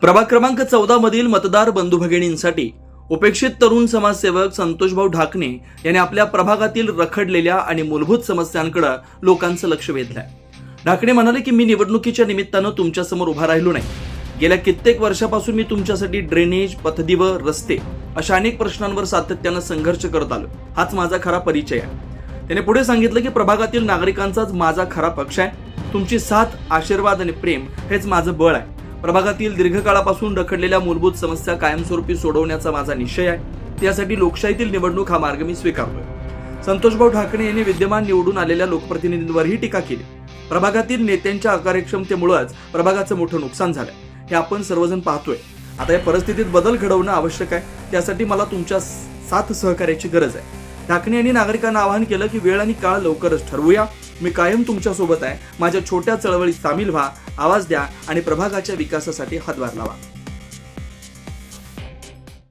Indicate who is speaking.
Speaker 1: प्रभाग क्रमांक चौदा मधील मतदार बंधू भगिनींसाठी उपेक्षित तरुण समाजसेवक संतोषभाऊ ढाकणे यांनी आपल्या प्रभागातील रखडलेल्या आणि मूलभूत समस्यांकडे लोकांचं लक्ष वेधलंय. ढाकणे म्हणाले की मी निवडणुकीच्या निमित्तानं तुमच्यासमोर उभा राहिलो नाही. गेल्या कित्येक वर्षापासून मी तुमच्यासाठी ड्रेनेज पथदिव रस्ते अशा अनेक प्रश्नांवर सातत्यानं संघर्ष करत आलो हाच माझा खरा परिचय आहे. त्याने पुढे सांगितलं की प्रभागातील नागरिकांचाच माझा खरा पक्ष आहे. तुमची साथ आशीर्वाद आणि प्रेम हेच माझं बळ आहे. प्रभागातील दीर्घकाळापासून रखडलेल्या मूलभूत समस्या कायमस्वरूपी सोडवण्याचा माझा निश्चय आहे. त्यासाठी लोकशाहीतील निवडणूक हा मार्ग मी स्वीकारतोय. संतोषभाऊ ठाकरे यांनी विद्यमान निवडून आलेल्या लोकप्रतिनिधींवरही टीका केली. प्रभागातील नेत्यांच्या अकार्यक्षमतेमुळेच प्रभागाचं मोठं नुकसान झालं हे आपण सर्वजण पाहतोय. आता या परिस्थितीत बदल घडवणं आवश्यक आहे. त्यासाठी मला तुमच्या साथ सहकार्याची गरज आहे. ठाकरे यांनी नागरिकांना आवाहन केलं की वेळ आणि काळ लवकरच ठरवूया. मी कायम तुमच्यासोबत आहे. माझ्या छोट्या चळवळीत सामील व्हा आवाज द्या आणि प्रभागाच्या विकासासाठी हातभार लावा.